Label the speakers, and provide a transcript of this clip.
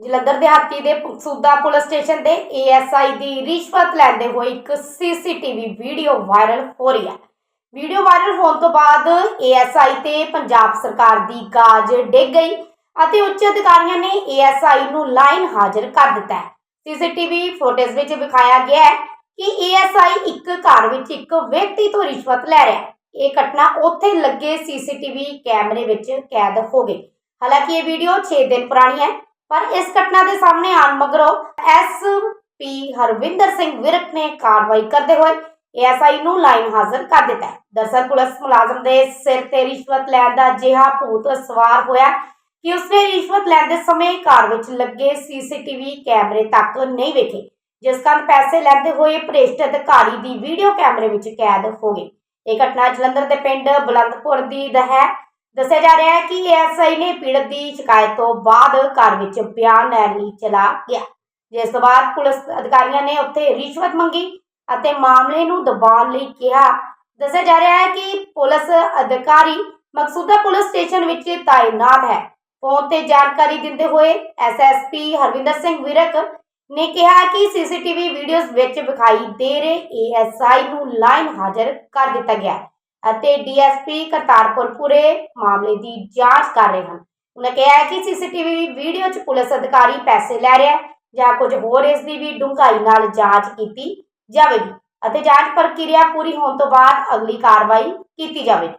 Speaker 1: ਜਲੰਧਰ ਦਿਹਾਤੀ ਦੇ ਸੂਦਾ ਪੁਲਿਸ ਸਟੇਸ਼ਨ ਦੇ ਏਐਸਆਈ ਦੀ ਰਿਸ਼ਵਤ ਲੈਂਦੇ ਹੋਏ ਇੱਕ ਸੀਸੀਟੀਵੀ ਵੀਡੀਓ ਵਾਇਰਲ ਹੋ ਰਹੀ ਹੈ। ਵੀਡੀਓ ਵਾਇਰਲ ਹੋਣ ਤੋਂ ਬਾਅਦ ਏਐਸਆਈ ਤੇ ਪੰਜਾਬ ਸਰਕਾਰ ਦੀ ਗਾਜ ਡਿੱਗ ਗਈ ਅਤੇ ਉੱਚ ਅਧਿਕਾਰੀਆਂ ਨੇ ਏਐਸਆਈ ਨੂੰ ਲਾਈਨ ਹਾਜ਼ਰ ਕਰ ਦਿੱਤਾ ਹੈ। ਸੀਸੀਟੀਵੀ ਫੁਟੇਜ ਵਿੱਚ ਵਿਖਾਇਆ ਗਿਆ ਹੈ ਕਿ ਏਐਸਆਈ ਇੱਕ ਘਰ ਵਿੱਚ ਇੱਕ ਵਿਅਕਤੀ ਤੋਂ ਰਿਸ਼ਵਤ ਲੈ ਰਿਹਾ ਹੈ। ਇਹ ਘਟਨਾ ਉੱਥੇ ਲੱਗੇ ਸੀਸੀਟੀਵੀ ਕੈਮਰੇ ਵਿੱਚ ਕੈਦ ਹੋ ਗਈ। ਹਾਲਾਂਕਿ ਇਹ ਵੀਡੀਓ 6 ਦਿਨ ਪੁਰਾਣੀ ਹੈ। ਪਰ ਇਸ ਘਟਨਾ ਦੇ ਸਾਹਮਣੇ ਆਉਣ ਮਗਰੋਂ ਐਸਪੀ ਹਰਵਿੰਦਰ ਸਿੰਘ ਵਿਰਕ ਨੇ ਕਾਰਵਾਈ ਕਰਦੇ ਹੋਏ ਏਐਸਆਈ ਨੂੰ ਲਾਈਨ ਹਾਜ਼ਰ ਕਰ ਦਿੱਤਾ ਦਰਸਲ ਪੁਲਿਸ ਮੁਲਾਜ਼ਮ ਦੇ ਸਿਰ ਤੇ ਰਿਸ਼ਵਤ ਲੈਣ ਦਾ ਅਜਿਹਾ ਭੂਤ ਸਵਾਰ ਹੋਇਆ ਕਿ ਉਸਨੇ ਰਿਸ਼ਵਤ ਲੈਣ ਦੇ ਸਮੇਂ ਕਾਰ ਵਿੱਚ ਲੱਗੇ ਸੀਸੀਟੀਵੀ ਕੈਮਰੇ ਤੱਕ ਨਹੀਂ ਵੇਖੇ, ਜਿਸ ਕਾਰਨ ਪੈਸੇ ਲੈਂਦੇ ਹੋਏ ਭ੍ਰਿਸ਼ਟ ਅਧਿਕਾਰੀ ਦੀ ਵੀਡੀਓ ਕੈਮਰੇ ਵਿੱਚ ਕੈਦ ਹੋ ਗਈ। ਇਹ ਘਟਨਾ ਜਲੰਧਰ ਦੇ ਪਿੰਡ ਬਲੰਦਪੁਰ ਦੀ ਹੈ ਦੱਸਿਆ ਜਾ ਰਿਹਾ ਹੈ ਕਿ ਐਸਆਈ ਨੇ ਪੀੜਤ ਦੀ ਸ਼ਿਕਾਇਤ ਤੋਂ ਬਾਅਦ ਘਰ ਵਿੱਚ ਬਿਆਨ ਲੈਣ ਲਈ ਚਲਾ ਗਿਆ। ਜਿਸ ਤੋਂ ਬਾਅਦ ਪੁਲਿਸ ਅਧਿਕਾਰੀਆਂ ਨੇ ਉੱਥੇ ਰਿਸ਼ਵਤ ਮੰਗੀ ਅਤੇ ਮਾਮਲੇ ਨੂੰ ਦਬਾਉਣ ਲਈ ਕਿਹਾ। ਦੱਸਿਆ ਜਾ ਰਿਹਾ ਹੈ ਕਿ ਪੁਲਿਸ ਅਧਿਕਾਰੀ ਮਕਸੂਦਾ ਪੁਲਿਸ ਸਟੇਸ਼ਨ ਵਿੱਚ ਤਾਇਨਾਤ ਹੈ। ਫੋਨ ਤੇ ਜਾਣਕਾਰੀ ਦਿੰਦੇ ਹੋਏ ਐਸਐਸਪੀ ਹਰਵਿੰਦਰ ਸਿੰਘ ਵਿਰਕ ਨੇ ਕਿਹਾ ਕਿ ਸੀਸੀਟੀਵੀ ਵੀਡੀਓਜ਼ ਵਿੱਚ ਵਿਖਾਈ ਦੇ ਰਹੇ ਏਐਸਆਈ ਨੂੰ ਲਾਈਨ ਹਾਜ਼ਰ ਕਰ ਦਿੱਤਾ ਗਿਆ। ਹੈ ਅਤੇ ਡੀਐਸਪੀ ਕਰਤਾਰਪੁਰ ਪੂਰੇ ਮਾਮਲੇ ਦੀ ਜਾਂਚ ਕਰ ਰਹੇ ਹਨ। ਉਹਨਾਂ ਕਿਹਾ ਹੈ ਕਿ ਸੀਸੀਟੀਵੀ ਵੀਡੀਓ 'ਚ ਪੁਲਿਸ ਅਧਿਕਾਰੀ ਪੈਸੇ ਲੈ ਰਿਹਾ ਜਾਂ ਕੁਝ ਹੋਰ ਇਸ ਦੀ ਵੀ ਡੂੰਘਾਈ ਨਾਲ ਜਾਂਚ ਕੀਤੀ ਜਾਵੇਗੀ ਅਤੇ ਜਾਂਚ ਪ੍ਰਕਿਰਿਆ ਪੂਰੀ ਹੋਣ ਤੋਂ ਬਾਅਦ ਅਗਲੀ ਕਾਰਵਾਈ ਕੀਤੀ ਜਾਵੇਗੀ।